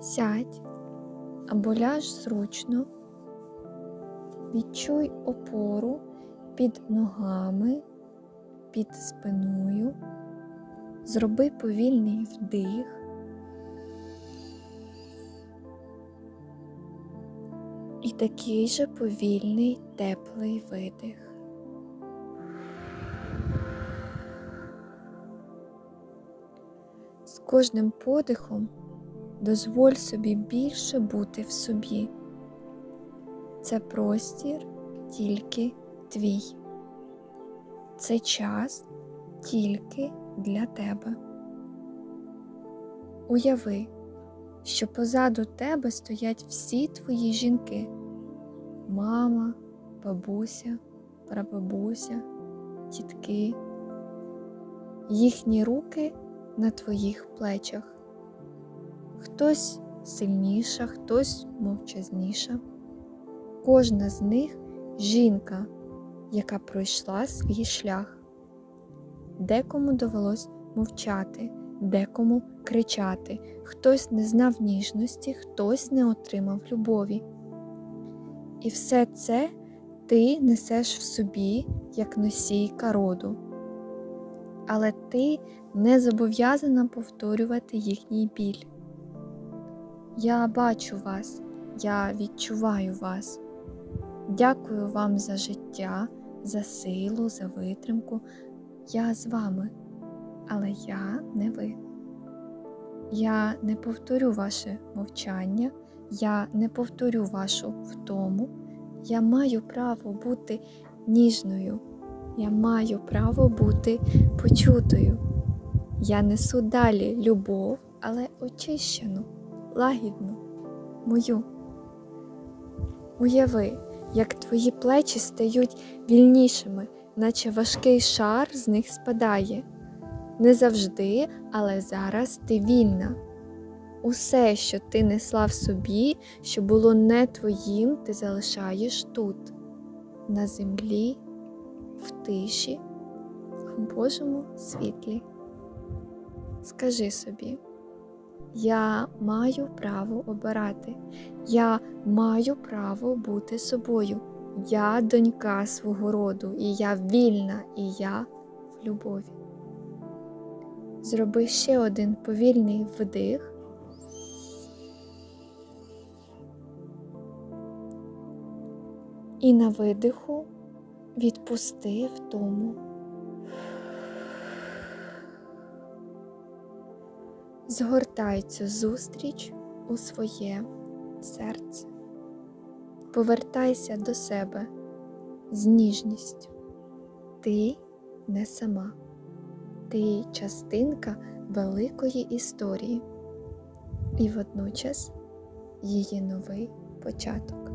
Сядь або ляж зручно, відчуй опору під ногами, під спиною, зроби повільний вдих. І такий же повільний теплий видих. З кожним подихом дозволь собі більше бути в собі. Це простір тільки твій. Це час тільки для тебе. Уяви, що позаду тебе стоять всі твої жінки мама, бабуся, прабабуся, тітки. Їхні руки на твоїх плечах. Хтось сильніша, хтось мовчазніша. Кожна з них жінка, яка пройшла свій шлях. Декому довелось мовчати, декому кричати, хтось не знав ніжності, хтось не отримав любові. І все це ти несеш в собі як носійка роду. Але ти не зобов'язана повторювати їхній біль. Я бачу вас, я відчуваю вас. Дякую вам за життя, за силу, за витримку. Я з вами, але я не ви. Я не повторю ваше мовчання, я не повторю вашу втому. Я маю право бути ніжною, я маю право бути почутою. Я несу далі любов, але очищену, лагідну, мою. Уяви, як твої плечі стають вільнішими, наче важкий шар з них спадає. Не завжди, але зараз ти вільна. Усе, що ти несла в собі, що було не твоїм, ти залишаєш тут, на землі, в тиші, в Божому світлі. Скажи собі, я маю право обирати, я маю право бути собою. Я донька свого роду, і я вільна, і я в любові. Зроби ще один повільний вдих. І на видиху відпусти втому. Згортай цю зустріч у своє серце. Повертайся до себе з ніжністю. Ти не сама, ти частинка великої історії і водночас її новий початок.